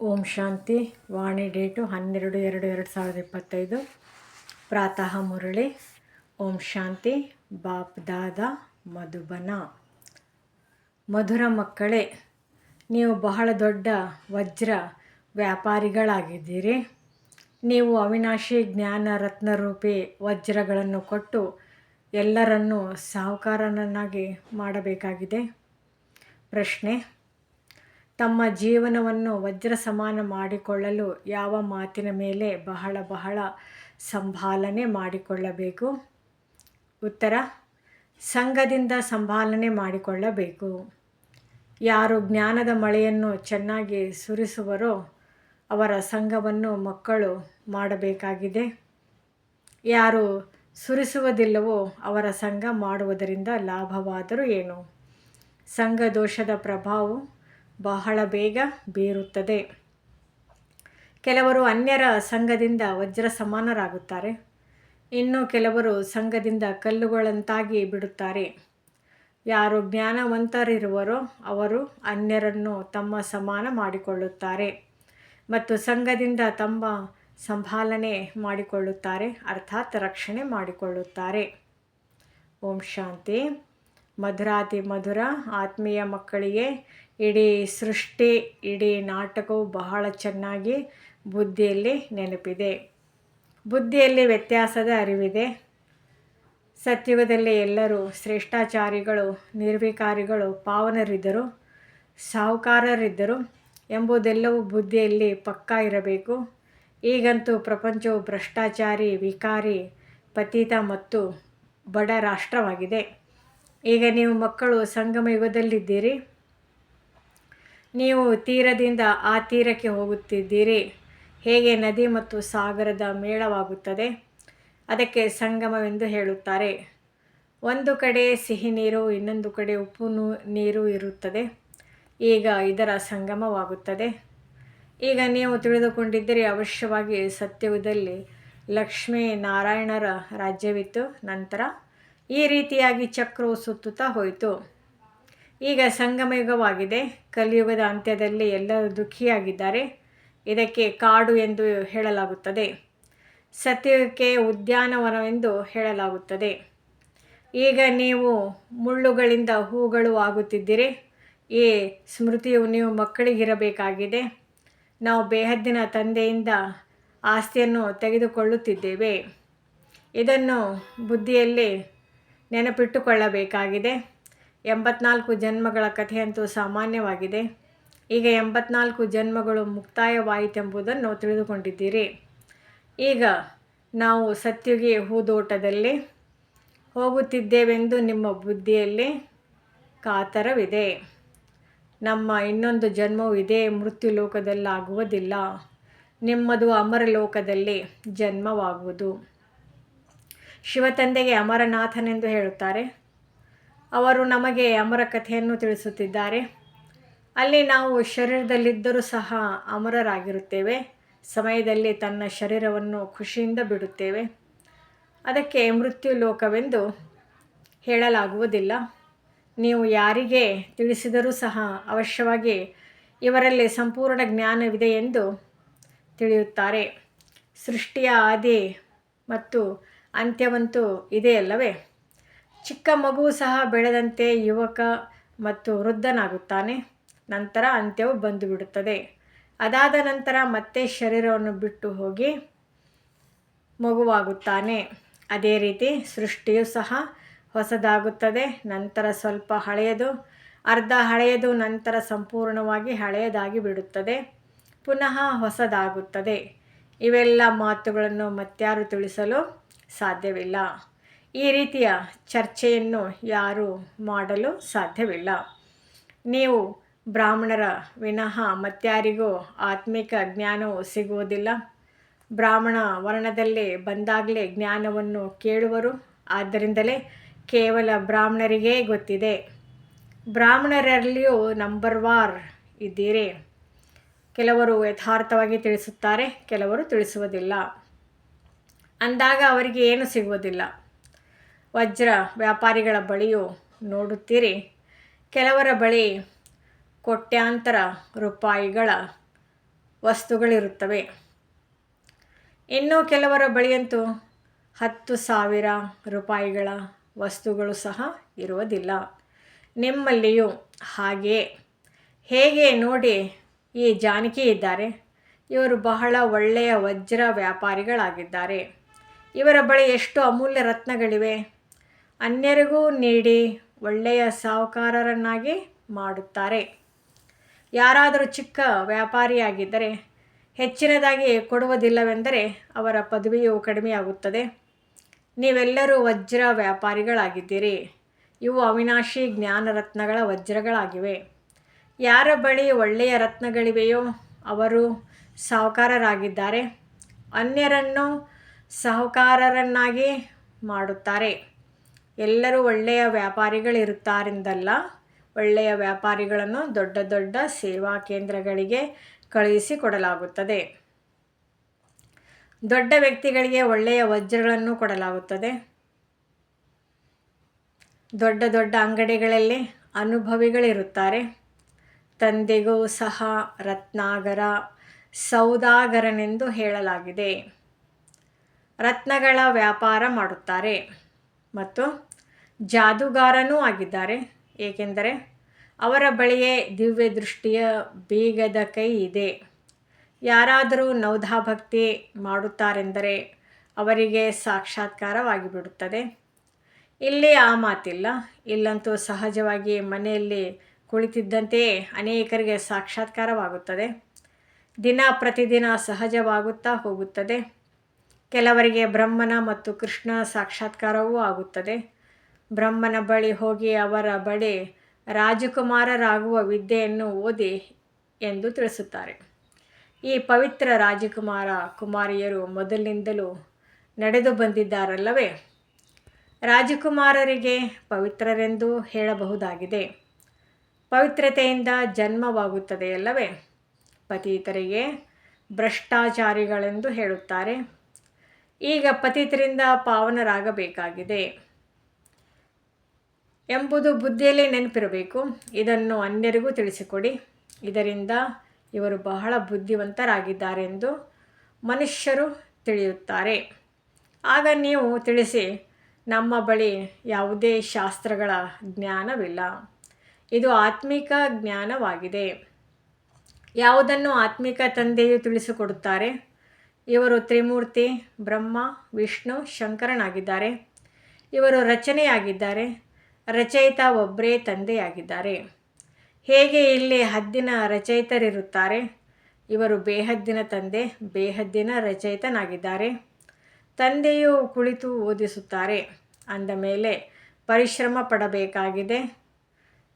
ಓಂ ಶಾಂತಿ, ವಾಣಿ date ಹನ್ನೆರಡು ಎರಡು ಎರಡು ಸಾವಿರದ ಇಪ್ಪತ್ತೈದು. ಪ್ರಾತಃ ಮುರಳಿ, ಓಂ ಶಾಂತಿ, ಬಾಪ್ ದಾದ, ಮಧುಬನ. ಮಧುರ ಮಕ್ಕಳೇ, ನೀವು ಬಹಳ ದೊಡ್ಡ ವಜ್ರ ವ್ಯಾಪಾರಿಗಳಾಗಿದ್ದೀರಿ. ನೀವು ಅವಿನಾಶಿ ಜ್ಞಾನ ರತ್ನರೂಪಿ ವಜ್ರಗಳನ್ನು ಕೊಟ್ಟು ಎಲ್ಲರನ್ನೂ ಸಾಹುಕಾರನನ್ನಾಗಿ ಮಾಡಬೇಕಾಗಿದೆ. ಪ್ರಶ್ನೆ ತಮ್ಮ ಜೀವನವನ್ನು ವಜ್ರ ಸಮಾನ ಮಾಡಿಕೊಳ್ಳಲು ಯಾವ ಮಾತಿನ ಮೇಲೆ ಬಹಳ ಬಹಳ ಸಂಭಾಲನೆ ಮಾಡಿಕೊಳ್ಳಬೇಕು? ಉತ್ತರ, ಸಂಘದಿಂದ ಸಂಭಾಲನೆ ಮಾಡಿಕೊಳ್ಳಬೇಕು. ಯಾರು ಜ್ಞಾನದ ಮಳೆಯನ್ನು ಚೆನ್ನಾಗಿ ಸುರಿಸುವರೋ ಅವರ ಸಂಘವನ್ನು ಮಕ್ಕಳು ಮಾಡಬೇಕಾಗಿದೆ. ಯಾರು ಸುರಿಸುವುದಿಲ್ಲವೋ ಅವರ ಸಂಘ ಮಾಡುವುದರಿಂದ ಲಾಭವಾದರೂ ಏನು? ಸಂಘ ದೋಷದ ಪ್ರಭಾವವು ಬಹಳ ಬೇಗ ಬೀರುತ್ತದೆ. ಕೆಲವರು ಅನ್ಯರ ಸಂಘದಿಂದ ವಜ್ರ ಸಮಾನರಾಗುತ್ತಾರೆ. ಇನ್ನು ಕೆಲವರು ಸಂಘದಿಂದ ಕಲ್ಲುಗಳಂತಾಗಿ ಬಿಡುತ್ತಾರೆ. ಯಾರು ಜ್ಞಾನವಂತರಿರುವರೋ ಅವರು ಅನ್ಯರನ್ನು ತಮ್ಮ ಸಮಾನ ಮಾಡಿಕೊಳ್ಳುತ್ತಾರೆ ಮತ್ತು ಸಂಘದಿಂದ ತಮ್ಮ ಸಂಭಾಲನೆ ಮಾಡಿಕೊಳ್ಳುತ್ತಾರೆ, ಅರ್ಥಾತ್ ರಕ್ಷಣೆ ಮಾಡಿಕೊಳ್ಳುತ್ತಾರೆ. ಓಂ ಶಾಂತಿ. ಮಧುರಾತಿ ಮಧುರ, ಆತ್ಮೀಯ ಮಕ್ಕಳಿಗೆ ಇಡೀ ಸೃಷ್ಟಿ, ಇಡೀ ನಾಟಕವು ಬಹಳ ಚೆನ್ನಾಗಿ ಬುದ್ಧಿಯಲ್ಲಿ ನೆನಪಿದೆ. ಬುದ್ಧಿಯಲ್ಲಿ ವ್ಯತ್ಯಾಸದ ಅರಿವಿದೆ. ಸತ್ಯುಗದಲ್ಲಿ ಎಲ್ಲರೂ ಶ್ರೇಷ್ಠಾಚಾರಿಗಳು, ನಿರ್ವಿಕಾರಿಗಳು, ಪಾವನರಿದ್ದರು, ಸಾಹುಕಾರರಿದ್ದರು ಎಂಬುದೆಲ್ಲವೂ ಬುದ್ಧಿಯಲ್ಲಿ ಪಕ್ಕಾ ಇರಬೇಕು. ಈಗಂತೂ ಪ್ರಪಂಚವು ಭ್ರಷ್ಟಾಚಾರಿ, ವಿಕಾರಿ, ಪತೀತ ಮತ್ತು ಬಡ ರಾಷ್ಟ್ರವಾಗಿದೆ. ಈಗ ನೀವು ಮಕ್ಕಳು ಸಂಗಮ ಯುಗದಲ್ಲಿದ್ದೀರಿ. ನೀವು ತೀರದಿಂದ ಆ ತೀರಕ್ಕೆ ಹೋಗುತ್ತಿದ್ದೀರಿ. ಹೇಗೆ ನದಿ ಮತ್ತು ಸಾಗರದ ಮೇಳವಾಗುತ್ತದೆ? ಅದಕ್ಕೆ ಸಂಗಮವೆಂದು ಹೇಳುತ್ತಾರೆ. ಒಂದು ಕಡೆ ಸಿಹಿ ನೀರು, ಇನ್ನೊಂದು ಕಡೆ ಉಪ್ಪು ನೀರು ಇರುತ್ತದೆ. ಈಗ ಇದರ ಸಂಗಮವಾಗುತ್ತದೆ. ಈಗ ನೀವು ತಿಳಿದುಕೊಂಡಿದ್ದರೆ, ಅವಶ್ಯವಾಗಿ ಸತ್ಯವುದಲ್ಲಿ ಲಕ್ಷ್ಮೀ ನಾರಾಯಣರ ರಾಜ್ಯವಿತ್ತು. ನಂತರ ಈ ರೀತಿಯಾಗಿ ಚಕ್ರವು ಸುತ್ತುತ್ತಾ ಹೋಯಿತು. ಈಗ ಸಂಗಮಯುಗವಾಗಿದೆ. ಕಲಿಯುಗದ ಅಂತ್ಯದಲ್ಲಿ ಎಲ್ಲರೂ ದುಃಖಿಯಾಗಿದ್ದಾರೆ. ಇದಕ್ಕೆ ಕಾಡು ಎಂದು ಹೇಳಲಾಗುತ್ತದೆ. ಸತ್ಯಕ್ಕೆ ಉದ್ಯಾನವನವೆಂದು ಹೇಳಲಾಗುತ್ತದೆ. ಈಗ ನೀವು ಮುಳ್ಳುಗಳಿಂದ ಹೂಗಳು ಆಗುತ್ತಿದ್ದೀರಿ. ಈ ಸ್ಮೃತಿಯು ನೀವು ಮಕ್ಕಳಿಗಿರಬೇಕಾಗಿದೆ. ನಾವು ಬೇಹದ್ದಿನ ತಂದೆಯಿಂದ ಆಸ್ತಿಯನ್ನು ತೆಗೆದುಕೊಳ್ಳುತ್ತಿದ್ದೇವೆ. ಇದನ್ನು ಬುದ್ಧಿಯಲ್ಲಿ ನೆನಪಿಟ್ಟುಕೊಳ್ಳಬೇಕಾಗಿದೆ. ಎಂಬತ್ನಾಲ್ಕು ಜನ್ಮಗಳ ಕಥೆಯಂತೂ ಸಾಮಾನ್ಯವಾಗಿದೆ. ಈಗ ಎಂಬತ್ನಾಲ್ಕು ಜನ್ಮಗಳು ಮುಕ್ತಾಯವಾಯಿತೆಂಬುದನ್ನು ತಿಳಿದುಕೊಂಡಿದ್ದೀರಿ. ಈಗ ನಾವು ಸತ್ಯುಗಿ ಹೂದೋಟದಲ್ಲಿ ಹೋಗುತ್ತಿದ್ದೇವೆಂದು ನಿಮ್ಮ ಬುದ್ಧಿಯಲ್ಲಿ ಕಾತರವಿದೆ. ನಮ್ಮ ಇನ್ನೊಂದು ಜನ್ಮವು ಇದೇ ಮೃತ್ಯು ಲೋಕದಲ್ಲಾಗುವುದಿಲ್ಲ ನಿಮ್ಮದು ಅಮರ ಲೋಕದಲ್ಲಿ ಜನ್ಮವಾಗುವುದು. ಶಿವತಂದೆಗೆ ಅಮರನಾಥನೆಂದು ಹೇಳುತ್ತಾರೆ. ಅವರು ನಮಗೆ ಅಮರ ಕಥೆಯನ್ನು ತಿಳಿಸುತ್ತಿದ್ದಾರೆ. ಅಲ್ಲಿ ನಾವು ಶರೀರದಲ್ಲಿದ್ದರೂ ಸಹ ಅಮರರಾಗಿರುತ್ತೇವೆ. ಸಮಯದಲ್ಲಿ ತನ್ನ ಶರೀರವನ್ನು ಖುಷಿಯಿಂದ ಬಿಡುತ್ತೇವೆ. ಅದಕ್ಕೆ ಮೃತ್ಯು ಲೋಕವೆಂದು ಹೇಳಲಾಗುವುದಿಲ್ಲ. ನೀವು ಯಾರಿಗೆ ತಿಳಿಸಿದರೂ ಸಹ ಅವಶ್ಯವಾಗಿ ಇವರಲ್ಲಿ ಸಂಪೂರ್ಣ ಜ್ಞಾನವಿದೆ ಎಂದು ತಿಳಿಯುತ್ತಾರೆ. ಸೃಷ್ಟಿಯ ಆದಿ ಮತ್ತು ಅಂತ್ಯವಂತೂ ಇದೆಯಲ್ಲವೇ? ಚಿಕ್ಕ ಮಗು ಸಹ ಬೆಳೆದಂತೆ ಯುವಕ ಮತ್ತು ವೃದ್ಧನಾಗುತ್ತಾನೆ. ನಂತರ ಅಂತ್ಯವು ಬಂದು ಬಿಡುತ್ತದೆ ಅದಾದ ನಂತರ ಮತ್ತೆ ಶರೀರವನ್ನು ಬಿಟ್ಟು ಹೋಗಿ ಮಗುವಾಗುತ್ತಾನೆ. ಅದೇ ರೀತಿ ಸೃಷ್ಟಿಯು ಸಹ ಹೊಸದಾಗುತ್ತದೆ. ನಂತರ ಸ್ವಲ್ಪ ಹಳೆಯದು, ಅರ್ಧ ಹಳೆಯದು, ನಂತರ ಸಂಪೂರ್ಣವಾಗಿ ಹಳೆಯದಾಗಿ ಬಿಡುತ್ತದೆ. ಪುನಃ ಹೊಸದಾಗುತ್ತದೆ. ಇವೆಲ್ಲ ಮಾತುಗಳನ್ನು ಮತ್ಯಾರು ತಿಳಿಸಲು ಸಾಧ್ಯವಿಲ್ಲ. ಈ ರೀತಿಯ ಚರ್ಚೆಯನ್ನು ಯಾರೂ ಮಾಡಲು ಸಾಧ್ಯವಿಲ್ಲ. ನೀವು ಬ್ರಾಹ್ಮಣರ ವಿನಃ ಮತ್ಯಾರಿಗೂ ಆತ್ಮಿಕ ಜ್ಞಾನವು ಸಿಗುವುದಿಲ್ಲ. ಬ್ರಾಹ್ಮಣ ವರ್ಣದಲ್ಲಿ ಬಂದಾಗಲೇ ಜ್ಞಾನವನ್ನು ಕೇಳುವರು. ಆದ್ದರಿಂದಲೇ ಕೇವಲ ಬ್ರಾಹ್ಮಣರಿಗೇ ಗೊತ್ತಿದೆ. ಬ್ರಾಹ್ಮಣರಲ್ಲಿಯೂ ನಂಬರ್ ವಾರ್ ಇದ್ದೀರಿ. ಕೆಲವರು ಯಥಾರ್ಥವಾಗಿ ತಿಳಿಸುತ್ತಾರೆ, ಕೆಲವರು ತಿಳಿಸುವುದಿಲ್ಲ. ಅಂದಾಗ ಅವರಿಗೆ ಏನು ಸಿಗುವುದಿಲ್ಲ? ವಜ್ರ ವ್ಯಾಪಾರಿಗಳ ಬಳಿಯೂ ನೋಡುತ್ತೀರಿ. ಕೆಲವರ ಬಳಿ ಕೋಟ್ಯಾಂತರ ರೂಪಾಯಿಗಳ ವಸ್ತುಗಳಿರುತ್ತವೆ. ಇನ್ನೂ ಕೆಲವರ ಬಳಿಯಂತೂ ಹತ್ತು ಸಾವಿರ ರೂಪಾಯಿಗಳ ವಸ್ತುಗಳು ಸಹ ಇರುವುದಿಲ್ಲ. ನಿಮ್ಮಲ್ಲಿಯೂ ಹಾಗೆಯೇ. ಹೇಗೆ ನೋಡಿ ಈ ಜಾನಕಿ ಇದ್ದಾರೆ? ಇವರು ಬಹಳ ಒಳ್ಳೆಯ ವಜ್ರ ವ್ಯಾಪಾರಿಗಳಾಗಿದ್ದಾರೆ. ಇವರ ಬಳಿ ಎಷ್ಟು ಅಮೂಲ್ಯ ರತ್ನಗಳಿವೆ? ಅನ್ಯರಿಗೂ ನೀಡಿ ಒಳ್ಳೆಯ ಸಾಹುಕಾರರನ್ನಾಗಿ ಮಾಡುತ್ತಾರೆ. ಯಾರಾದರೂ ಚಿಕ್ಕ ವ್ಯಾಪಾರಿಯಾಗಿದ್ದರೆ ಹೆಚ್ಚಿನದಾಗಿ ಕೊಡುವುದಿಲ್ಲವೆಂದರೆ ಅವರ ಪದವಿಯು ಕಡಿಮೆಯಾಗುತ್ತದೆ. ನೀವೆಲ್ಲರೂ ವಜ್ರ ವ್ಯಾಪಾರಿಗಳಾಗಿದ್ದೀರಿ. ಇವು ಅವಿನಾಶಿ ಜ್ಞಾನ ರತ್ನಗಳ ವಜ್ರಗಳಾಗಿವೆ. ಯಾರ ಬಳಿ ಒಳ್ಳೆಯ ರತ್ನಗಳಿವೆಯೋ ಅವರು ಸಾಹುಕಾರರಾಗಿದ್ದಾರೆ. ಅನ್ಯರನ್ನು ಸಾಹುಕಾರರನ್ನಾಗಿ ಮಾಡುತ್ತಾರೆ. ಎಲ್ಲರೂ ಒಳ್ಳೆಯ ವ್ಯಾಪಾರಿಗಳಿರುತ್ತಾರೆಂದಲ್ಲ, ಒಳ್ಳೆಯ ವ್ಯಾಪಾರಿಗಳನ್ನು ದೊಡ್ಡ ದೊಡ್ಡ ಸೇವಾ ಕೇಂದ್ರಗಳಿಗೆ ಕಳುಹಿಸಿಕೊಡಲಾಗುತ್ತದೆ ದೊಡ್ಡ ವ್ಯಕ್ತಿಗಳಿಗೆ ಒಳ್ಳೆಯ ವಜ್ರಗಳನ್ನು ಕೊಡಲಾಗುತ್ತದೆ. ದೊಡ್ಡ ದೊಡ್ಡ ಅಂಗಡಿಗಳಲ್ಲಿ ಅನುಭವಿಗಳಿರುತ್ತಾರೆ. ತಂದೆಗೂ ಸಹ ರತ್ನಾಗರ ಸೌದಾಗರನೆಂದು ಹೇಳಲಾಗಿದೆ. ರತ್ನಗಳ ವ್ಯಾಪಾರ ಮಾಡುತ್ತಾರೆ. ಮತ್ತು ಜಾದೂಗಾರನೂ ಆಗಿದ್ದಾರೆ. ಏಕೆಂದರೆ ಅವರ ಬಳಿಯೇ ದಿವ್ಯ ದೃಷ್ಟಿಯ ಬೀಗದ ಕೈ ಇದೆ. ಯಾರಾದರೂ ನೌಧಾಭಕ್ತಿ ಮಾಡುತ್ತಾರೆಂದರೆ ಅವರಿಗೆ ಸಾಕ್ಷಾತ್ಕಾರವಾಗಿಬಿಡುತ್ತದೆ. ಇಲ್ಲಿ ಆ ಮಾತಿಲ್ಲ. ಇಲ್ಲಂತೂ ಸಹಜವಾಗಿ ಮನೆಯಲ್ಲಿ ಕುಳಿತಿದ್ದಂತೆಯೇ ಅನೇಕರಿಗೆ ಸಾಕ್ಷಾತ್ಕಾರವಾಗುತ್ತದೆ. ದಿನ ಪ್ರತಿದಿನ ಸಹಜವಾಗುತ್ತಾ ಹೋಗುತ್ತದೆ. ಕೆಲವರಿಗೆ ಬ್ರಹ್ಮನ ಮತ್ತು ಕೃಷ್ಣ ಸಾಕ್ಷಾತ್ಕಾರವೂ ಆಗುತ್ತದೆ. ಬ್ರಹ್ಮನ ಬಳಿ ಹೋಗಿ ಅವರ ಬಳಿ ರಾಜಕುಮಾರರಾಗುವ ವಿದ್ಯೆಯನ್ನು ಓದಿ ಎಂದು ತಿಳಿಸುತ್ತಾರೆ. ಈ ಪವಿತ್ರ ರಾಜಕುಮಾರ ಕುಮಾರಿಯರು ಮೊದಲಿನಿಂದಲೂ ನಡೆದು ಬಂದಿದ್ದಾರಲ್ಲವೇ? ರಾಜಕುಮಾರರಿಗೆ ಪವಿತ್ರರೆಂದು ಹೇಳಬಹುದಾಗಿದೆ. ಪವಿತ್ರತೆಯಿಂದ ಜನ್ಮವಾಗುತ್ತದೆಯಲ್ಲವೇ? ಪತೀತರಿಗೆ ಭ್ರಷ್ಟಾಚಾರಿಗಳೆಂದು ಹೇಳುತ್ತಾರೆ. ಈಗ ಪತಿತರಿಂದ ಪಾವನರಾಗಬೇಕಾಗಿದೆ. ಎಂಬುದು ಬುದ್ಧಿಯಲ್ಲಿ ನೆನಪಿರಬೇಕು. ಇದನ್ನು ಅನ್ಯರಿಗೂ ತಿಳಿಸಿಕೊಡಿ. ಇದರಿಂದ ಇವರು ಬಹಳ ಬುದ್ಧಿವಂತರಾಗಿದ್ದಾರೆಂದು ಮನುಷ್ಯರು ತಿಳಿಯುತ್ತಾರೆ. ಆಗ ನೀವು ತಿಳಿಸಿ, ನಮ್ಮ ಬಳಿ ಯಾವುದೇ ಶಾಸ್ತ್ರಗಳ ಜ್ಞಾನವಿಲ್ಲ. ಇದು ಆತ್ಮಿಕ ಜ್ಞಾನವಾಗಿದೆ. ಯಾವುದನ್ನು ಆತ್ಮಿಕ ತಂದೆಯು ತಿಳಿಸಿಕೊಡುತ್ತಾರೆ? ಇವರು ತ್ರಿಮೂರ್ತಿ, ಬ್ರಹ್ಮ, ವಿಷ್ಣು, ಶಂಕರನಾಗಿದ್ದಾರೆ. ಇವರು ರಚನೆಯಾಗಿದ್ದಾರೆ. ರಚಯಿತ ಒಬ್ಬರೇ ತಂದೆಯಾಗಿದ್ದಾರೆ. ಹೇಗೆ ಇಲ್ಲಿ ಹದ್ದಿನ ರಚಯಿತರಿರುತ್ತಾರೆ? ಇವರು ಬೇಹದ್ದಿನ ತಂದೆ, ಬೇಹದ್ದಿನ ರಚಯಿತನಾಗಿದ್ದಾರೆ. ತಂದೆಯು ಕುಳಿತು ಓದಿಸುತ್ತಾರೆ. ಅಂದ ಮೇಲೆ ಪರಿಶ್ರಮ ಪಡಬೇಕಾಗಿದೆ.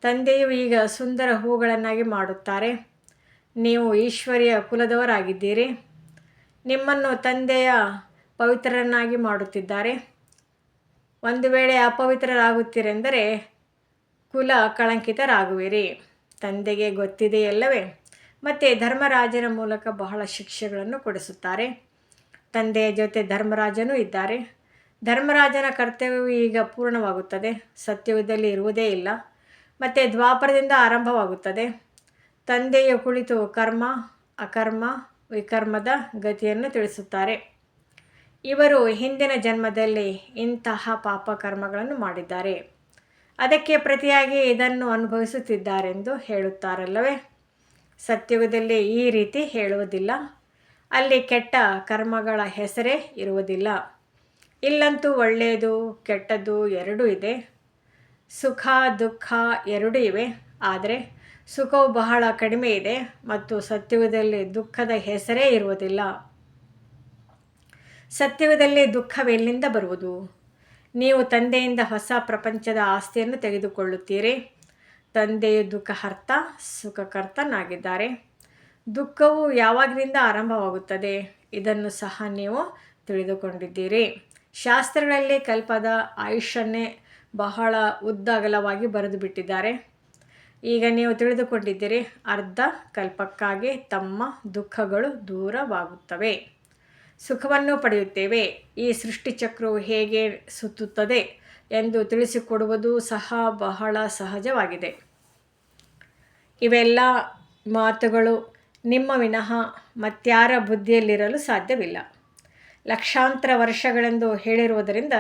ತಂದೆಯು ಈಗ ಸುಂದರ ಹೂಗಳನ್ನಾಗಿ ಮಾಡುತ್ತಾರೆ. ನೀವು ಈಶ್ವರಿಯ ಕುಲದವರಾಗಿದ್ದೀರಿ. ನಿಮ್ಮನ್ನು ತಂದೆಯ ಪವಿತ್ರರನ್ನಾಗಿ ಮಾಡುತ್ತಿದ್ದಾರೆ. ಒಂದು ವೇಳೆ ಅಪವಿತ್ರರಾಗುತ್ತೀರೆಂದರೆ ಕುಲ ಕಳಂಕಿತರಾಗುವಿರಿ. ತಂದೆಗೆ ಗೊತ್ತಿದೆಯಲ್ಲವೇ? ಮತ್ತು ಧರ್ಮರಾಜನ ಮೂಲಕ ಬಹಳ ಶಿಕ್ಷೆಗಳನ್ನು ಕೊಡಿಸುತ್ತಾರೆ. ತಂದೆಯ ಜೊತೆ ಧರ್ಮರಾಜನೂ ಇದ್ದಾರೆ. ಧರ್ಮರಾಜನ ಕರ್ತವ್ಯವು ಈಗ ಪೂರ್ಣವಾಗುತ್ತದೆ. ಸತ್ಯಯುಗದಲ್ಲಿ ಇರುವುದೇ ಇಲ್ಲ. ಮತ್ತು ದ್ವಾಪರದಿಂದ ಆರಂಭವಾಗುತ್ತದೆ. ತಂದೆಯ ಕುಳಿತು ಕರ್ಮ, ಅಕರ್ಮ ವಿಕರ್ಮದ ಗತಿಯನ್ನು ತಿಳಿಸುತ್ತಾರೆ. ಇವರು ಹಿಂದಿನ ಜನ್ಮದಲ್ಲಿ ಇಂತಹ ಪಾಪ ಕರ್ಮಗಳನ್ನು ಮಾಡಿದ್ದಾರೆ. ಅದಕ್ಕೆ ಪ್ರತಿಯಾಗಿ ಇದನ್ನು ಅನುಭವಿಸುತ್ತಿದ್ದಾರೆಂದು ಹೇಳುತ್ತಾರಲ್ಲವೇ? ಸತ್ಯುಗದಲ್ಲಿ ಈ ರೀತಿ ಹೇಳುವುದಿಲ್ಲ. ಅಲ್ಲಿ ಕೆಟ್ಟ ಕರ್ಮಗಳ ಹೆಸರೇ ಇರುವುದಿಲ್ಲ. ಇಲ್ಲಂತೂ ಒಳ್ಳೆಯದು, ಕೆಟ್ಟದ್ದು ಎರಡೂ ಇದೆ. ಸುಖ, ದುಃಖ ಎರಡೂ ಇವೆ. ಆದರೆ ಸುಖವು ಬಹಳ ಕಡಿಮೆ ಇದೆ ಮತ್ತು ಸತ್ಯವದಲ್ಲಿ ದುಃಖದ ಹೆಸರೇ ಇರುವುದಿಲ್ಲ. ಸತ್ಯುಗದಲ್ಲಿ ದುಃಖವೆಲ್ಲಿಂದ ಬರುವುದು? ನೀವು ತಂದೆಯಿಂದ ಹೊಸ ಪ್ರಪಂಚದ ಆಸ್ತಿಯನ್ನು ತೆಗೆದುಕೊಳ್ಳುತ್ತೀರಿ. ತಂದೆಯು ದುಃಖಹರ್ತ, ಸುಖಕರ್ತನಾಗಿದ್ದಾರೆ. ದುಃಖವು ಯಾವಾಗಿನಿಂದ ಆರಂಭವಾಗುತ್ತದೆ? ಇದನ್ನು ಸಹ ನೀವು ತಿಳಿದುಕೊಂಡಿದ್ದೀರಿ. ಶಾಸ್ತ್ರಗಳಲ್ಲಿ ಕಲ್ಪದ ಆಯುಷ್ಯನ್ನೇ ಬಹಳ ಉದ್ದಗಲವಾಗಿ ಬರೆದು ಬಿಟ್ಟಿದ್ದಾರೆ ಈಗ ನೀವು ತಿಳಿದುಕೊಂಡಿದ್ದೀರಿ, ಅರ್ಧ ಕಲ್ಪಕ್ಕಾಗಿ ತಮ್ಮ ದುಃಖಗಳು ದೂರವಾಗುತ್ತವೆ. ಸುಖವನ್ನು ಪಡೆಯುತ್ತೇವೆ. ಈ ಸೃಷ್ಟಿಚಕ್ರವು ಹೇಗೆ ಸುತ್ತುತ್ತದೆ ಎಂದು ತಿಳಿಸಿಕೊಡುವುದು ಸಹ ಬಹಳ ಸಹಜವಾಗಿದೆ. ಇವೆಲ್ಲ ಮಾತುಗಳು ನಿಮ್ಮ ವಿನಃ ಮತ್ಯಾರ ಬುದ್ಧಿಯಲ್ಲಿರಲು ಸಾಧ್ಯವಿಲ್ಲ. ಲಕ್ಷಾಂತರ ವರ್ಷಗಳೆಂದು ಹೇಳಿರುವುದರಿಂದ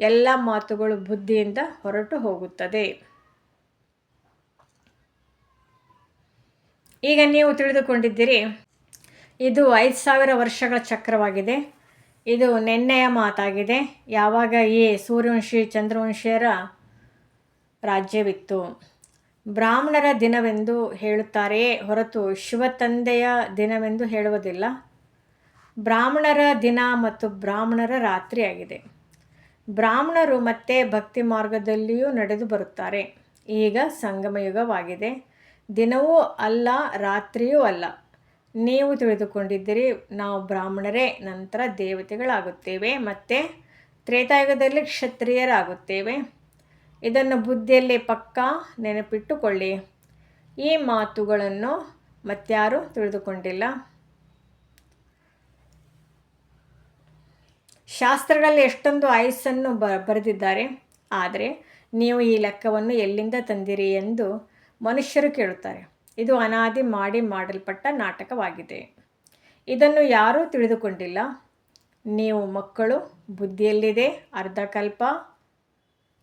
ಎಲ್ಲ ಮಾತುಗಳು ಬುದ್ಧಿಯಿಂದ ಹೊರಟು ಹೋಗುತ್ತದೆ. ಈಗ ನೀವು ತಿಳಿದುಕೊಂಡಿದ್ದೀರಿ, ಇದು ಐದು ಸಾವಿರ ವರ್ಷಗಳ ಚಕ್ರವಾಗಿದೆ. ಇದು ನೆನ್ನೆಯ ಮಾತಾಗಿದೆ. ಯಾವಾಗ ಈ ಸೂರ್ಯವಂಶಿ, ಚಂದ್ರವಂಶಿಯರ ರಾಜ್ಯವಿತ್ತು? ಬ್ರಾಹ್ಮಣರ ದಿನವೆಂದು ಹೇಳುತ್ತಾರೆಯೇ ಹೊರತು ಶಿವತಂದೆಯ ದಿನವೆಂದು ಹೇಳುವುದಿಲ್ಲ. ಬ್ರಾಹ್ಮಣರ ದಿನ ಮತ್ತು ಬ್ರಾಹ್ಮಣರ ರಾತ್ರಿಯಾಗಿದೆ ಬ್ರಾಹ್ಮಣರು ಮತ್ತೆ ಭಕ್ತಿ ಮಾರ್ಗದಲ್ಲಿಯೂ ನಡೆದು ಬರುತ್ತಾರೆ. ಈಗ ಸಂಗಮಯುಗವಾಗಿದೆ. ದಿನವೂ ಅಲ್ಲ, ರಾತ್ರಿಯೂ ಅಲ್ಲ. ನೀವು ತಿಳಿದುಕೊಂಡಿದ್ದೀರಿ, ನಾವು ಬ್ರಾಹ್ಮಣರೇ, ನಂತರ ದೇವತೆಗಳಾಗುತ್ತೇವೆ ಮತ್ತು ತ್ರೇತಾಯುಗದಲ್ಲಿ ಕ್ಷತ್ರಿಯರಾಗುತ್ತೇವೆ. ಇದನ್ನು ಬುದ್ಧಿಯಲ್ಲಿ ಪಕ್ಕಾ ನೆನಪಿಟ್ಟುಕೊಳ್ಳಿ. ಈ ಮಾತುಗಳನ್ನು ಮತ್ತಾರೂ ತಿಳಿದುಕೊಂಡಿಲ್ಲ. ಶಾಸ್ತ್ರಗಳಲ್ಲಿ ಎಷ್ಟೊಂದು ಆಯಸ್ಸನ್ನು ಬರೆದಿದ್ದಾರೆ. ಆದರೆ, ನೀವು ಈ ಲೆಕ್ಕವನ್ನು ಎಲ್ಲಿಂದ ತಂದಿರಿ ಎಂದು ಮನುಷ್ಯರು ಕೇಳುತ್ತಾರೆ, ಇದು ಅನಾದಿ ಮಾಡಿ ಮಾಡಲ್ಪಟ್ಟ ನಾಟಕವಾಗಿದೆ. ಇದನ್ನು ಯಾರೂ ತಿಳಿದುಕೊಂಡಿಲ್ಲ. ನೀವು ಮಕ್ಕಳು, ಬುದ್ಧಿಯಲ್ಲಿದೆ, ಅರ್ಧಕಲ್ಪ,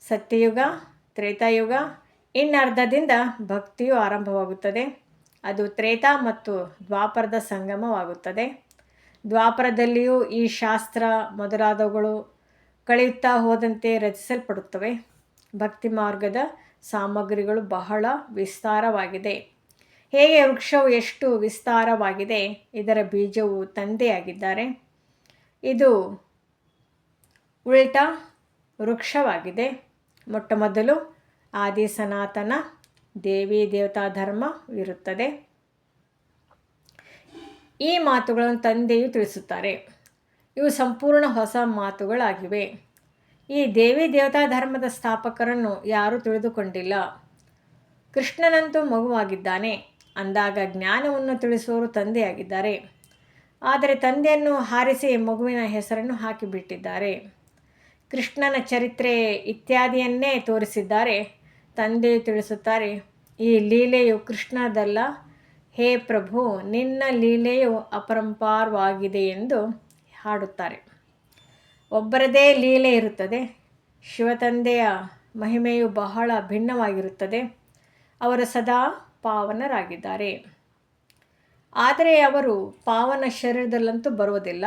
ಸತ್ಯಯುಗ, ತ್ರೇತಾಯುಗ, ಇನ್ನರ್ಧದಿಂದ ಭಕ್ತಿಯು ಆರಂಭವಾಗುತ್ತದೆ. ಅದು ತ್ರೇತಾ ಮತ್ತು ದ್ವಾಪರದ ಸಂಗಮವಾಗುತ್ತದೆ. ದ್ವಾಪರದಲ್ಲಿಯೂ ಈ ಶಾಸ್ತ್ರ ಮೊದಲಾದವುಗಳು ಕಳೆಯುತ್ತಾ ಹೋದಂತೆ ರಚಿಸಲ್ಪಡುತ್ತವೆ. ಭಕ್ತಿ ಮಾರ್ಗದ ಸಾಮಗ್ರಿಗಳು ಬಹಳ ವಿಸ್ತಾರವಾಗಿದೆ. ಹೇಗೆ ವೃಕ್ಷವು ಎಷ್ಟು ವಿಸ್ತಾರವಾಗಿದೆ, ಇದರ ಬೀಜವು ತಂದೆಯಾಗಿದ್ದಾರೆ. ಇದು ಉಲ್ಟಾ ವೃಕ್ಷವಾಗಿದೆ. ಮೊಟ್ಟ ಮೊದಲು ಆದಿ ಸನಾತನ ದೇವಿ ದೇವತಾ ಧರ್ಮ ಇರುತ್ತದೆ. ಈ ಮಾತುಗಳನ್ನು ತಂದೆಯು ತಿಳಿಸುತ್ತಾರೆ. ಇವು ಸಂಪೂರ್ಣ ಹೊಸ ಮಾತುಗಳಾಗಿವೆ. ಈ ದೇವಿ ದೇವತಾ ಧರ್ಮದ ಸ್ಥಾಪಕರನ್ನು ಯಾರೂ ತಿಳಿದುಕೊಂಡಿಲ್ಲ. ಕೃಷ್ಣನಂತೂ ಮಗುವಾಗಿದ್ದಾನೆ. ಅಂದಾಗ ಜ್ಞಾನವನ್ನು ತಿಳಿಸುವವರು ತಂದೆಯಾಗಿದ್ದಾರೆ. ಆದರೆ ತಂದೆಯನ್ನು ಹಾರಿಸಿ ಮಗುವಿನ ಹೆಸರನ್ನು ಹಾಕಿಬಿಟ್ಟಿದ್ದಾರೆ. ಕೃಷ್ಣನ ಚರಿತ್ರೆ ಇತ್ಯಾದಿಯನ್ನೇ ತೋರಿಸಿದ್ದಾರೆ. ತಂದೆಯು ತಿಳಿಸುತ್ತಾರೆ, ಈ ಲೀಲೆಯು ಕೃಷ್ಣದಲ್ಲ ಹೇ ಪ್ರಭು, ನಿನ್ನ ಲೀಲೆಯು ಅಪರಂಪಾರವಾಗಿದೆ ಎಂದು ಹಾಡುತ್ತಾರೆ. ಒಬ್ಬರದೇ ಲೀಲೆ ಇರುತ್ತದೆ. ಶಿವತಂದೆಯ ಮಹಿಮೆಯು ಬಹಳ ಭಿನ್ನವಾಗಿರುತ್ತದೆ. ಅವರು ಸದಾ ಪಾವನರಾಗಿದ್ದಾರೆ. ಆದರೆ ಅವರು ಪಾವನ ಶರೀರದಲ್ಲಂತೂ ಬರುವುದಿಲ್ಲ.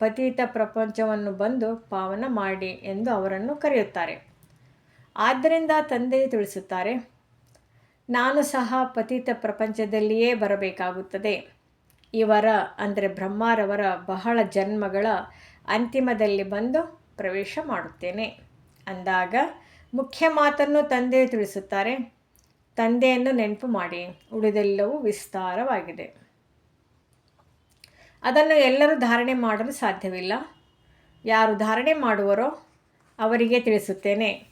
ಪತೀತ ಪ್ರಪಂಚವನ್ನು ಬಂದು ಪಾವನ ಮಾಡಿ ಎಂದು ಅವರನ್ನು ಕರೆಯುತ್ತಾರೆ. ಆದ್ದರಿಂದ ತಂದೆ ತಿಳಿಸುತ್ತಾರೆ, ನಾನು ಸಹ ಪತೀತ ಪ್ರಪಂಚದಲ್ಲಿಯೇ ಬರಬೇಕಾಗುತ್ತದೆ. ಇವರ, ಅಂದರೆ ಬ್ರಹ್ಮಾರವರ ಬಹಳ ಜನ್ಮಗಳ ಅಂತಿಮದಲ್ಲಿ ಬಂದು ಪ್ರವೇಶ ಮಾಡುತ್ತೇನೆ. ಅಂದಾಗ ಮುಖ್ಯ ಮಾತನ್ನು ತಂದೆ ತಿಳಿಸುತ್ತಾರೆ. ತಂದೆಯನ್ನು ನೆನಪು ಮಾಡಿ, ಉಳಿದೆಲ್ಲವೂ ವಿಸ್ತಾರವಾಗಿದೆ. ಅದನ್ನು ಎಲ್ಲರೂ ಧಾರಣೆ ಮಾಡಲು ಸಾಧ್ಯವಿಲ್ಲ. ಯಾರು ಧಾರಣೆ ಮಾಡುವರೋ ಅವರಿಗೆ ತಿಳಿಸುತ್ತೇನೆ.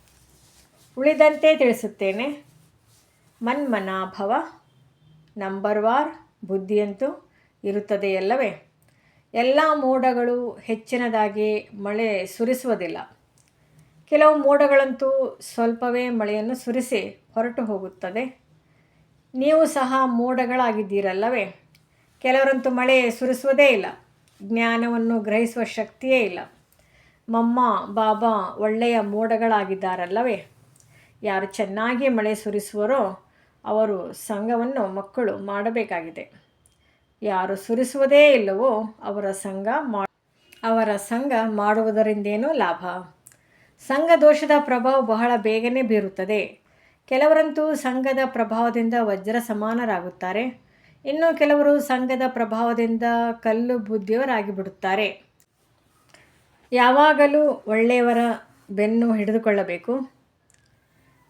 ಉಳಿದಂತೆ ತಿಳಿಸುತ್ತೇನೆ. ಮನ್ಮನಾಭವ ನಂಬರ್ ವಾರ್ ಬುದ್ಧಿಯಂತೂ ಇರುತ್ತದೆಯಲ್ಲವೇ? ಎಲ್ಲ ಮೋಡಗಳು ಹೆಚ್ಚಿನದಾಗಿ ಮಳೆ ಸುರಿಸುವುದಿಲ್ಲ. ಕೆಲವು ಮೋಡಗಳಂತೂ ಸ್ವಲ್ಪವೇ ಮಳೆಯನ್ನು ಸುರಿಸಿ ಹೊರಟು ಹೋಗುತ್ತದೆ. ನೀವು ಸಹ ಮೋಡಗಳಾಗಿದ್ದೀರಲ್ಲವೇ? ಕೆಲವರಂತೂ ಮಳೆ ಸುರಿಸುವುದೇ ಇಲ್ಲ. ಜ್ಞಾನವನ್ನು ಗ್ರಹಿಸುವ ಶಕ್ತಿಯೇ ಇಲ್ಲ. ಮಮ್ಮ, ಬಾಬಾ ಒಳ್ಳೆಯ ಮೋಡಗಳಾಗಿದ್ದಾರಲ್ಲವೇ? ಯಾರು ಚೆನ್ನಾಗಿ ಮಳೆ ಸುರಿಸುವರೋ ಅವರು ಸಂಘವನ್ನು ಮಕ್ಕಳು ಮಾಡಬೇಕಾಗಿದೆ. ಯಾರು ಸುರಿಸುವುದೇ ಇಲ್ಲವೋ ಅವರ ಸಂಘ ಮಾ ಅವರ ಸಂಘ ಮಾಡುವುದರಿಂದೇನೂ ಲಾಭ. ಸಂಘ ದೋಷದ ಪ್ರಭಾವ ಬಹಳ ಬೇಗನೆ ಬೀರುತ್ತದೆ. ಕೆಲವರಂತೂ ಸಂಘದ ಪ್ರಭಾವದಿಂದ ವಜ್ರ ಸಮಾನರಾಗುತ್ತಾರೆ. ಇನ್ನು ಕೆಲವರು ಸಂಘದ ಪ್ರಭಾವದಿಂದ ಕಲ್ಲು ಬುದ್ಧಿಯವರಾಗಿ ಬಿಡುತ್ತಾರೆ ಯಾವಾಗಲೂ ಒಳ್ಳೆಯವರ ಬೆನ್ನು ಹಿಡಿದುಕೊಳ್ಳಬೇಕು.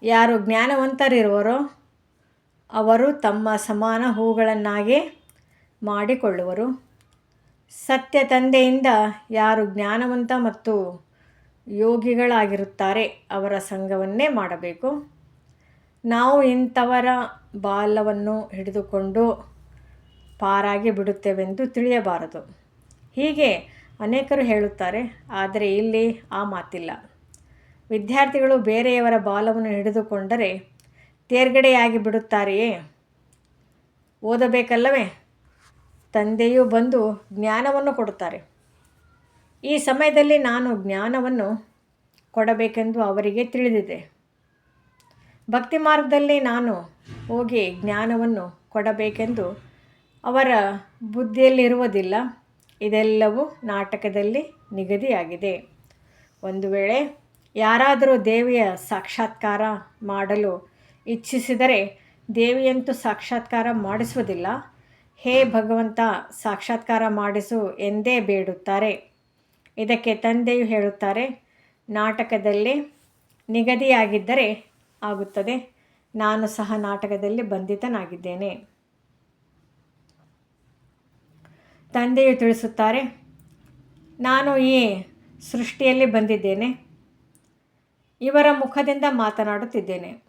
ಯಾರು ಜ್ಞಾನವಂತರಿರುವರೋ, ಅವರು ತಮ್ಮ ಸಮಾನ ಹೂಗಳನ್ನಾಗೇ ಮಾಡಿಕೊಳ್ಳುವರು. ಸತ್ಯ ತಂದೆಯಿಂದ ಯಾರು ಜ್ಞಾನವಂತ ಮತ್ತು ಯೋಗಿಗಳಾಗಿರುತ್ತಾರೆ ಅವರ ಸಂಘವನ್ನೇ ಮಾಡಬೇಕು. ನಾವು ಇಂಥವರ ಬಾಲವನ್ನು ಹಿಡಿದುಕೊಂಡು ಪಾರಾಗಿ ಬಿಡುತ್ತೇವೆಂದು ತಿಳಿಯಬಾರದು. ಹೀಗೆ ಅನೇಕರು ಹೇಳುತ್ತಾರೆ, ಆದರೆ ಇಲ್ಲಿ ಆ ಮಾತಿಲ್ಲ. ವಿದ್ಯಾರ್ಥಿಗಳು ಬೇರೆಯವರ ಬಾಲವನ್ನು ಹಿಡಿದುಕೊಂಡರೆ ತೇರ್ಗಡೆಯಾಗಿ ಬಿಡುತ್ತಾರೆಯೇ? ಓದಬೇಕಲ್ಲವೇ? ತಂದೆಯು ಬಂದು ಜ್ಞಾನವನ್ನು ಕೊಡುತ್ತಾರೆ. ಈ ಸಮಯದಲ್ಲಿ ನಾನು ಜ್ಞಾನವನ್ನು ಕೊಡಬೇಕೆಂದು ಅವರಿಗೆ ತಿಳಿದಿದೆ. ಭಕ್ತಿ ಮಾರ್ಗದಲ್ಲಿ ನಾನು ಹೋಗಿ ಜ್ಞಾನವನ್ನು ಕೊಡಬೇಕೆಂದು ಅವರ ಬುದ್ಧಿಯಲ್ಲಿರುವುದಿಲ್ಲ. ಇದೆಲ್ಲವೂ ನಾಟಕದಲ್ಲಿ ನಿಗದಿಯಾಗಿದೆ. ಒಂದು ವೇಳೆ ಯಾರಾದರೂ ದೇವಿಯ ಸಾಕ್ಷಾತ್ಕಾರ ಮಾಡಲು ಇಚ್ಛಿಸಿದರೆ ದೇವಿಯಂತೂ ಸಾಕ್ಷಾತ್ಕಾರ ಮಾಡಿಸುವುದಿಲ್ಲ. ಹೇ ಭಗವಂತ, ಸಾಕ್ಷಾತ್ಕಾರ ಮಾಡಿಸು ಎಂದೇ ಬೇಡುತ್ತಾರೆ. ಇದಕ್ಕೆ ತಂದೆಯು ಹೇಳುತ್ತಾರೆ, ನಾಟಕದಲ್ಲಿ ನಿಗದಿಯಾಗಿದ್ದರೆ ಆಗುತ್ತದೆ. ನಾನು ಸಹ ನಾಟಕದಲ್ಲಿ ಬಂಧಿತನಾಗಿದ್ದೇನೆ. ತಂದೆಯು ತಿಳಿಸುತ್ತಾರೆ, ನಾನು ಈ ಸೃಷ್ಟಿಯಲ್ಲಿ ಬಂದಿದ್ದೇನೆ. ಇವರ ಮುಖದಿಂದ ಮಾತನಾಡುತ್ತಿದ್ದೇನೆ.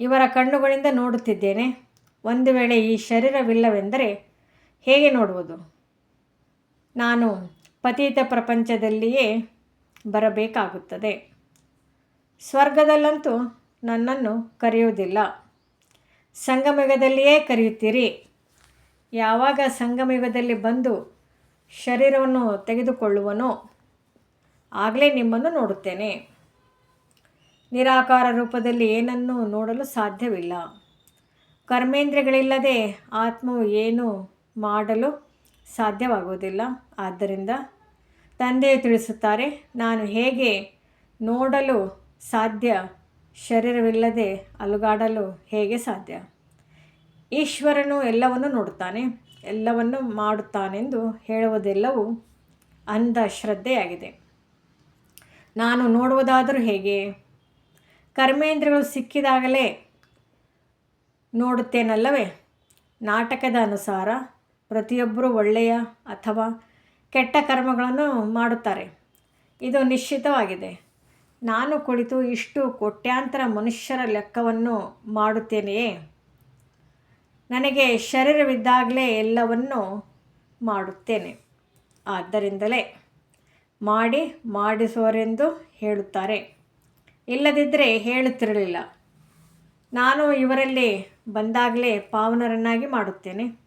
ಇವರ ಕಣ್ಣುಗಳಿಂದ ನೋಡುತ್ತಿದ್ದೇನೆ. ಒಂದು ವೇಳೆ ಈ ಶರೀರವಿಲ್ಲವೆಂದರೆ ಹೇಗೆ ನೋಡುವುದು? ನಾನು ಪತೀತ ಪ್ರಪಂಚದಲ್ಲಿಯೇ ಬರಬೇಕಾಗುತ್ತದೆ. ಸ್ವರ್ಗದಲ್ಲಂತೂ ನನ್ನನ್ನು ಕರೆಯುವುದಿಲ್ಲ. ಸಂಗಮಯುಗದಲ್ಲಿಯೇ ಕರೆಯುತ್ತೀರಿ. ಯಾವಾಗ ಸಂಗಮಯುಗದಲ್ಲಿ ಬಂದು ಶರೀರವನ್ನು ತೆಗೆದುಕೊಳ್ಳುವನೋ ಆಗಲೇ ನಿಮ್ಮನ್ನು ನೋಡುತ್ತೇನೆ. ನಿರಾಕಾರ ರೂಪದಲ್ಲಿ ಏನನ್ನೂ ನೋಡಲು ಸಾಧ್ಯವಿಲ್ಲ. ಕರ್ಮೇಂದ್ರಿಯಗಳಿಲ್ಲದೆ ಆತ್ಮವು ಏನು ಮಾಡಲು ಸಾಧ್ಯವಾಗುವುದಿಲ್ಲ. ಆದ್ದರಿಂದ ತಂದೆ ತಿಳಿಸುತ್ತಾರೆ, ನಾನು ಹೇಗೆ ನೋಡಲು ಸಾಧ್ಯ? ಶರೀರವಿಲ್ಲದೆ ಅಲುಗಾಡಲು ಹೇಗೆ ಸಾಧ್ಯ? ಈಶ್ವರನು ಎಲ್ಲವನ್ನು ನೋಡುತ್ತಾನೆ, ಎಲ್ಲವನ್ನು ಮಾಡುತ್ತಾನೆಂದು ಹೇಳುವುದೆಲ್ಲವೂ ಅಂಧಶ್ರದ್ಧೆಯಾಗಿದೆ ನಾನು ನೋಡುವುದಾದರೂ ಹೇಗೆ? ಕರ್ಮೇಂದ್ರಗಳು ಸಿಕ್ಕಿದಾಗಲೇ ನೋಡುತ್ತೇನಲ್ಲವೇ? ನಾಟಕದ ಅನುಸಾರ ಪ್ರತಿಯೊಬ್ಬರೂ ಒಳ್ಳೆಯ ಅಥವಾ ಕೆಟ್ಟ ಕರ್ಮಗಳನ್ನು ಮಾಡುತ್ತಾರೆ. ಇದು ನಿಶ್ಚಿತವಾಗಿದೆ. ನಾನು ಕುಳಿತು ಇಷ್ಟು ಕೋಟ್ಯಾಂತರ ಮನುಷ್ಯರ ಲೆಕ್ಕವನ್ನು ಮಾಡುತ್ತೇನೆಯೇ? ನನಗೆ ಶರೀರವಿದ್ದಾಗಲೇ ಎಲ್ಲವನ್ನು ಮಾಡುತ್ತೇನೆ. ಆದ್ದರಿಂದಲೇ ಮಾಡಿ ಮಾಡಿಸುವರೆಂದು ಹೇಳುತ್ತಾರೆ. ಇಲ್ಲದಿದ್ದರೆ ಹೇಳುತ್ತಿರಲಿಲ್ಲ. ನಾನು ಇವರಲ್ಲಿ ಬಂದಾಗಲೇ ಪಾವನರನ್ನಾಗಿ ಮಾಡುತ್ತೇನೆ.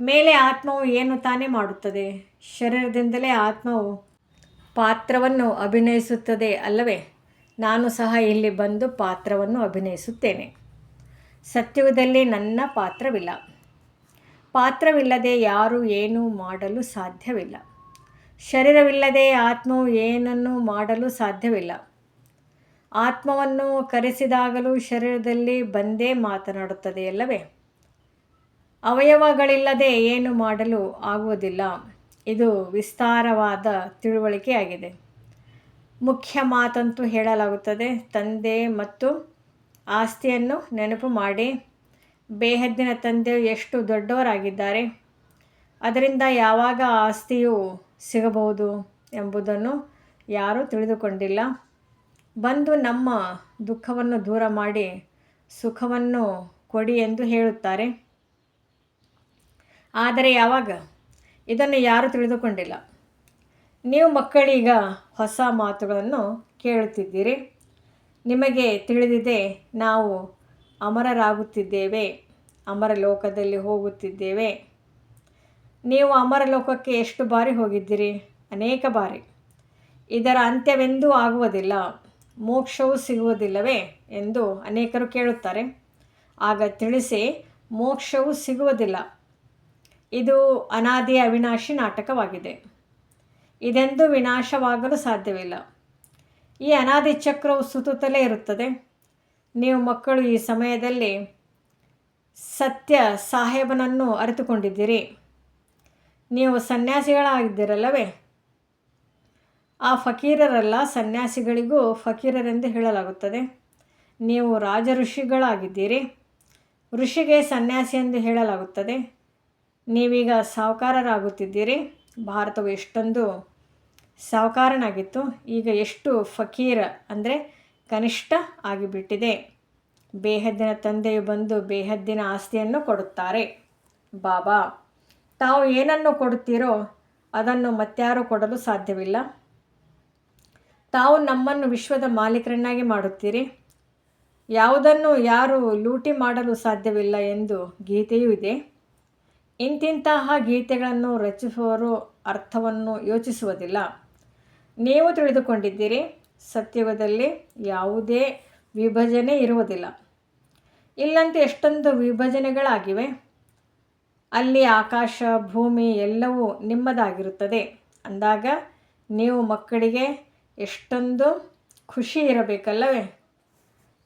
ಮೇಲೆ ಆತ್ಮವು ಏನು ತಾನೇ ಮಾಡುತ್ತದೆ? ಶರೀರದಿಂದಲೇ ಆತ್ಮವು ಪಾತ್ರವನ್ನು ಅಭಿನಯಿಸುತ್ತದೆ ಅಲ್ಲವೇ? ನಾನು ಸಹ ಇಲ್ಲಿ ಬಂದು ಪಾತ್ರವನ್ನು ಅಭಿನಯಿಸುತ್ತೇನೆ. ಸತ್ಯದಲ್ಲಿ ನನ್ನ ಪಾತ್ರವಿಲ್ಲ. ಪಾತ್ರವಿಲ್ಲದೆ ಯಾರು ಏನೂ ಮಾಡಲು ಸಾಧ್ಯವಿಲ್ಲ. ಶರೀರವಿಲ್ಲದೆ ಆತ್ಮವು ಏನನ್ನು ಮಾಡಲು ಸಾಧ್ಯವಿಲ್ಲ. ಆತ್ಮವನ್ನು ಕರೆಸಿದಾಗಲೂ ಶರೀರದಲ್ಲಿ ಬಂದೇ ಮಾತನಾಡುತ್ತದೆ ಅಲ್ಲವೇ? ಅವಯವಗಳಿಲ್ಲದೆ ಏನು ಮಾಡಲು ಆಗುವುದಿಲ್ಲ. ಇದು ವಿಸ್ತಾರವಾದ ತಿಳುವಳಿಕೆಯಾಗಿದೆ. ಮುಖ್ಯ ಮಾತಂತೂ ಹೇಳಲಾಗುತ್ತದೆ. ತಂದೆ ಮತ್ತು ಆಸ್ತಿಯನ್ನು ನೆನಪು ಮಾಡಿ. ಬೇಹದ್ದಿನ ತಂದೆ ಎಷ್ಟು ದೊಡ್ಡವರಾಗಿದ್ದಾರೆ. ಅದರಿಂದ ಯಾವಾಗ ಆಸ್ತಿಯು ಸಿಗಬಹುದು ಎಂಬುದನ್ನು ಯಾರೂ ತಿಳಿದುಕೊಂಡಿಲ್ಲ. ಬಂದು ನಮ್ಮ ದುಃಖವನ್ನು ದೂರ ಮಾಡಿ ಸುಖವನ್ನು ಕೊಡಿ ಎಂದು ಹೇಳುತ್ತಾರೆ. ಆದರೆ ಯಾವಾಗ? ಇದನ್ನು ಯಾರೂ ತಿಳಿದುಕೊಂಡಿಲ್ಲ. ನೀವು ಮಕ್ಕಳೀಗ ಹೊಸ ಮಾತುಗಳನ್ನು ಕೇಳುತ್ತಿದ್ದೀರಿ. ನಿಮಗೆ ತಿಳಿದಿದೆ, ನಾವು ಅಮರರಾಗುತ್ತಿದ್ದೇವೆ ಅಮರ ಲೋಕದಲ್ಲಿ ಹೋಗುತ್ತಿದ್ದೇವೆ. ನೀವು ಅಮರ ಲೋಕಕ್ಕೆ ಎಷ್ಟು ಬಾರಿ ಹೋಗಿದ್ದೀರಿ? ಅನೇಕ ಬಾರಿ. ಇದರ ಅಂತ್ಯವೆಂದೂ ಆಗುವುದಿಲ್ಲ. ಮೋಕ್ಷವು ಸಿಗುವುದಿಲ್ಲವೇ ಎಂದು ಅನೇಕರು ಕೇಳುತ್ತಾರೆ. ಆಗ ತಿಳಿಸಿ, ಮೋಕ್ಷವು ಸಿಗುವುದಿಲ್ಲ. ಇದು ಅನಾದಿ ಅವಿನಾಶಿ ನಾಟಕವಾಗಿದೆ. ಇದೆಂದು ವಿನಾಶವಾಗಲು ಸಾಧ್ಯವಿಲ್ಲ. ಈ ಅನಾದಿ ಚಕ್ರವು ಸುತ್ತುತ್ತಲೇ ಇರುತ್ತದೆ. ನೀವು ಮಕ್ಕಳು ಈ ಸಮಯದಲ್ಲಿ ಸತ್ಯ ಸಾಹೇಬನನ್ನು ಅರಿತುಕೊಂಡಿದ್ದೀರಿ. ನೀವು ಸನ್ಯಾಸಿಗಳಾಗಿದ್ದೀರಲ್ಲವೇ? ಆ ಫಕೀರರೆಲ್ಲ ಸನ್ಯಾಸಿಗಳಿಗೂ ಫಕೀರರೆಂದು ಹೇಳಲಾಗುತ್ತದೆ. ನೀವು ರಾಜ ಋಷಿಗಳಾಗಿದ್ದೀರಿ ಋಷಿಗೆ ಸನ್ಯಾಸಿ ಎಂದು ಹೇಳಲಾಗುತ್ತದೆ. ನೀವೀಗ ಸಾಹುಕಾರರಾಗುತ್ತಿದ್ದೀರಿ. ಭಾರತವು ಎಷ್ಟೊಂದು ಸಾಹುಕಾರನಾಗಿತ್ತು. ಈಗ ಎಷ್ಟು ಫಕೀರ ಅಂದರೆ ಕನಿಷ್ಠ ಆಗಿಬಿಟ್ಟಿದೆ. ಬೇಹದ್ದಿನ ತಂದೆಯು ಬಂದು ಬೇಹದ್ದಿನ ಆಸ್ತಿಯನ್ನು ಕೊಡುತ್ತಾರೆ. ಬಾಬಾ, ತಾವು ಏನನ್ನು ಕೊಡುತ್ತೀರೋ ಅದನ್ನು ಮತ್ಯಾರು ಕೊಡಲು ಸಾಧ್ಯವಿಲ್ಲ. ತಾವು ನಮ್ಮನ್ನು ವಿಶ್ವದ ಮಾಲೀಕರನ್ನಾಗಿ ಮಾಡುತ್ತೀರಿ? ಯಾವುದನ್ನು ಯಾರು ಲೂಟಿ ಮಾಡಲು ಸಾಧ್ಯವಿಲ್ಲ ಎಂದು ಗೀತೆಯೂ ಇದೆ. ಇಂತಿಂತಹ ಗೀತೆಗಳನ್ನು ರಚಿಸುವವರು ಅರ್ಥವನ್ನು ಯೋಚಿಸುವುದಿಲ್ಲ. ನೀವು ತಿಳಿದುಕೊಂಡಿದ್ದೀರಿ ಸತ್ಯುಗದಲ್ಲಿ ಯಾವುದೇ ವಿಭಜನೆ ಇರುವುದಿಲ್ಲ. ಇಲ್ಲಂತೂ ಎಷ್ಟೊಂದು ವಿಭಜನೆಗಳಾಗಿವೆ. ಅಲ್ಲಿ ಆಕಾಶ, ಭೂಮಿ ಎಲ್ಲವೂ ನಿಮ್ಮದಾಗಿರುತ್ತದೆ. ಅಂದಾಗ ನೀವು ಮಕ್ಕಳಿಗೆ ಎಷ್ಟೊಂದು ಖುಷಿ ಇರಬೇಕಲ್ಲವೇ?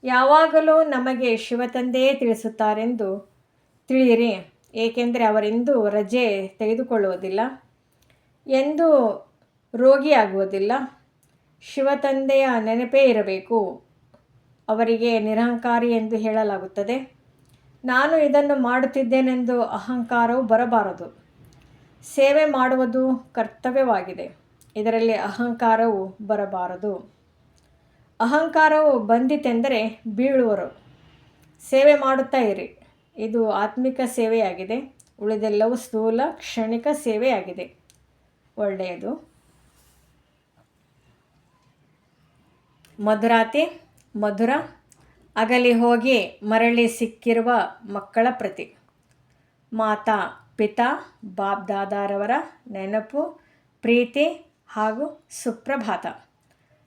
ಯಾವಾಗಲೂ ನಮಗೆ ಶಿವತಂದೆಯೇ ತಿಳಿಸುತ್ತಾರೆಂದು ತಿಳಿಯಿರಿ, ಏಕೆಂದರೆ ಅವರೆಂದು ರಜೆ ತೆಗೆದುಕೊಳ್ಳುವುದಿಲ್ಲ, ಎಂದು ರೋಗಿಯಾಗುವುದಿಲ್ಲ. ಶಿವತಂದೆಯ ನೆನಪೇ ಇರಬೇಕು, ಅವರಿಗೆ ನಿರಹಂಕಾರಿ ಎಂದು ಹೇಳಲಾಗುತ್ತದೆ. ನಾನು ಇದನ್ನು ಮಾಡುತ್ತಿದ್ದೇನೆಂದು ಅಹಂಕಾರವು ಬರಬಾರದು. ಸೇವೆ ಮಾಡುವುದು ಕರ್ತವ್ಯವಾಗಿದೆ. ಇದರಲ್ಲಿ ಅಹಂಕಾರವು ಬರಬಾರದು. ಅಹಂಕಾರವು ಬಂದಿತೆಂದರೆ ಬೀಳುವರು. ಸೇವೆ ಮಾಡುತ್ತಾ ಇರಿ. ಇದು ಆತ್ಮಿಕ ಸೇವೆಯಾಗಿದೆ. ಉಳಿದೆಲ್ಲವೂ ಸ್ಥೂಲ, ಕ್ಷಣಿಕ ಸೇವೆಯಾಗಿದೆ. ಒಳ್ಳೆಯದು. ಮಧುರಾತಿ, ಮಧುರ, ಅಗಲಿ ಹೋಗಿ ಮರಳಿ ಸಿಕ್ಕಿರುವ ಮಕ್ಕಳ ಪ್ರತಿ. ಮಾತಾ, ಪಿತಾ ಬಾಬ್ದಾದಾರವರ ನೆನಪು, ಪ್ರೀತಿ ಹಾಗೂ ಸುಪ್ರಭಾತ.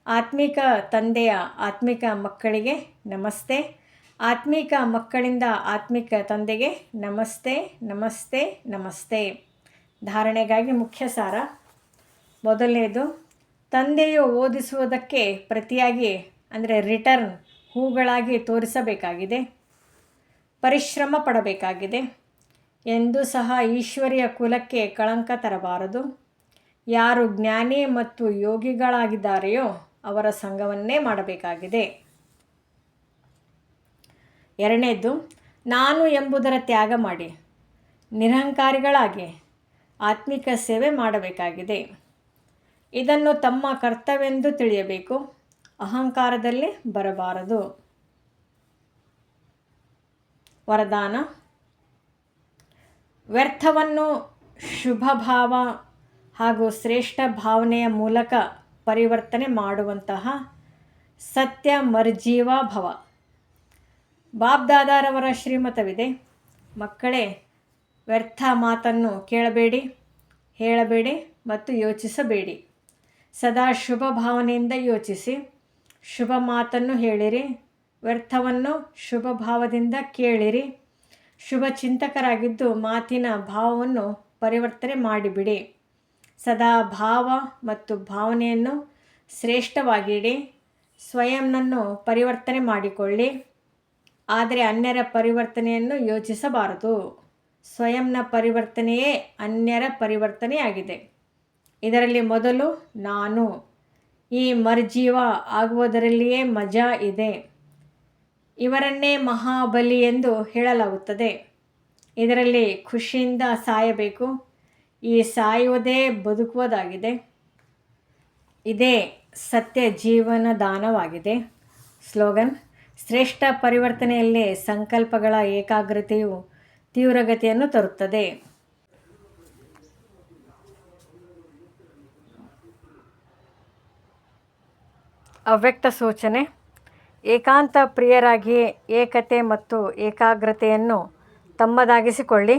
ಆತ್ಮಿಕ ತಂದೆಯ ಆತ್ಮಿಕ ಮಕ್ಕಳಿಗೆ ನಮಸ್ತೆ. ಆತ್ಮಿಕ ಮಕ್ಕಳಿಂದ ಆತ್ಮಿಕ ತಂದೆಗೆ ನಮಸ್ತೆ ನಮಸ್ತೆ ನಮಸ್ತೆ. ಧಾರಣೆಗಾಗಿ ಮುಖ್ಯ ಸಾರ ಮೊದಲನೇದು, ತಂದೆಯು ಓದಿಸುವುದಕ್ಕೆ ಪ್ರತಿಯಾಗಿ, ಅಂದರೆ ರಿಟರ್ನ್ ಹೂಗಳಾಗಿ ತೋರಿಸಬೇಕಾಗಿದೆ. ಪರಿಶ್ರಮ ಪಡಬೇಕಾಗಿದೆ. ಎಂದು ಸಹ ಈಶ್ವರಿಯ ಕುಲಕ್ಕೆ ಕಳಂಕ ತರಬಾರದು. ಯಾರು ಜ್ಞಾನಿ ಮತ್ತು ಯೋಗಿಗಳಾಗಿದ್ದಾರೆಯೋ ಅವರ ಸಂಘವನ್ನೇ ಮಾಡಬೇಕಾಗಿದೆ. ಎರಡನೇದು, ನಾನು ಎಂಬುದರ ತ್ಯಾಗ ಮಾಡಿ. ನಿರಹಂಕಾರಿಗಳಾಗಿ ಆತ್ಮಿಕ ಸೇವೆ ಮಾಡಬೇಕಾಗಿದೆ. ಇದನ್ನು ತಮ್ಮ ಕರ್ತವ್ಯವೆಂದು ತಿಳಿಯಬೇಕು. ಅಹಂಕಾರದಲ್ಲಿ ಬರಬಾರದು. ವರದಾನ, ವ್ಯರ್ಥವನ್ನು ಶುಭ ಭಾವ ಹಾಗೂ ಶ್ರೇಷ್ಠ ಭಾವನೆಯ ಮೂಲಕ ಪರಿವರ್ತನೆ ಮಾಡುವಂತಹ ಸತ್ಯ ಮರ್ಜೀವ ಭವ. ಬಾಬ್ದಾದಾರವರ ಶ್ರೀಮತವಿದೆ. ಮಕ್ಕಳೇ, ವ್ಯರ್ಥ ಮಾತನ್ನು ಕೇಳಬೇಡಿ, ಹೇಳಬೇಡಿ ಮತ್ತು ಯೋಚಿಸಬೇಡಿ. ಸದಾ ಶುಭ ಭಾವನೆಯಿಂದ ಯೋಚಿಸಿ, ಶುಭ ಮಾತನ್ನು ಹೇಳಿರಿ, ವ್ಯರ್ಥವನ್ನು ಶುಭ ಭಾವದಿಂದ ಕೇಳಿರಿ, ಶುಭ ಚಿಂತಕರಾಗಿದ್ದು ಮಾತಿನ ಭಾವವನ್ನು ಪರಿವರ್ತನೆ ಮಾಡಿಬಿಡಿ. ಸದಾ ಭಾವ ಮತ್ತು ಭಾವನೆಯನ್ನು ಶ್ರೇಷ್ಠವಾಗಿಡಿ ಸ್ವಯಂನನ್ನು ಪರಿವರ್ತನೆ ಮಾಡಿಕೊಳ್ಳಿ. ಆದರೆ ಅನ್ಯರ ಪರಿವರ್ತನೆಯನ್ನು ಯೋಚಿಸಬಾರದು. ಸ್ವಯಂನ ಪರಿವರ್ತನೆಯೇ ಅನ್ಯರ ಪರಿವರ್ತನೆಯಾಗಿದೆ. ಇದರಲ್ಲಿ ಮೊದಲು ನಾನು. ಈ ಮರ್ಜೀವ ಆಗುವುದರಲ್ಲಿಯೇ ಮಜಾ ಇದೆ. ಇವರನ್ನೇ ಮಹಾಬಲಿ ಎಂದು ಹೇಳಲಾಗುತ್ತದೆ. ಇದರಲ್ಲಿ ಖುಷಿಯಿಂದ ಸಾಯಬೇಕು. ಈ ಸಾಯುವುದೇ ಬದುಕುವುದಾಗಿದೆ. ಇದೇ ಸತ್ಯ ಜೀವನ ದಾನವಾಗಿದೆ. ಸ್ಲೋಗನ್, ಶ್ರೇಷ್ಠ ಪರಿವರ್ತನೆಯಲ್ಲಿ ಸಂಕಲ್ಪಗಳ ಏಕಾಗ್ರತೆಯು ತೀವ್ರಗತಿಯನ್ನು ತರುತ್ತದೆ. ಅವ್ಯಕ್ತ ಸೂಚನೆ, ಏಕಾಂತ ಪ್ರಿಯರಾಗಿ ಏಕತೆ ಮತ್ತು ಏಕಾಗ್ರತೆಯನ್ನು ತಮ್ಮದಾಗಿಸಿಕೊಳ್ಳಿ.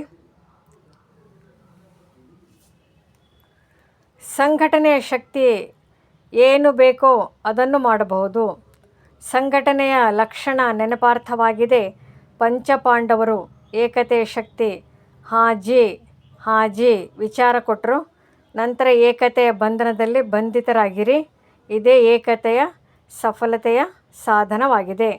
ಸಂಘಟನೆಯ ಶಕ್ತಿ ಏನು ಬೇಕೋ ಅದನ್ನು ಮಾಡಬಹುದು. ಸಂಘಟನೆಯ ಲಕ್ಷಣ ನೆನಪಾರ್ಥವಾಗಿದೆ. ಪಂಚಪಾಂಡವರು ಏಕತೆಯ ಶಕ್ತಿ, ಹಾಜಿ ಹಾಜಿ ವಿಚಾರ ಕೊಟ್ಟರು ನಂತರ ಏಕತೆಯ ಬಂಧನದಲ್ಲಿ ಬಂಧಿತರಾಗಿರಿ. ಇದೇ ಏಕತೆಯ ಸಫಲತೆಯ ಸಾಧನವಾಗಿದೆ.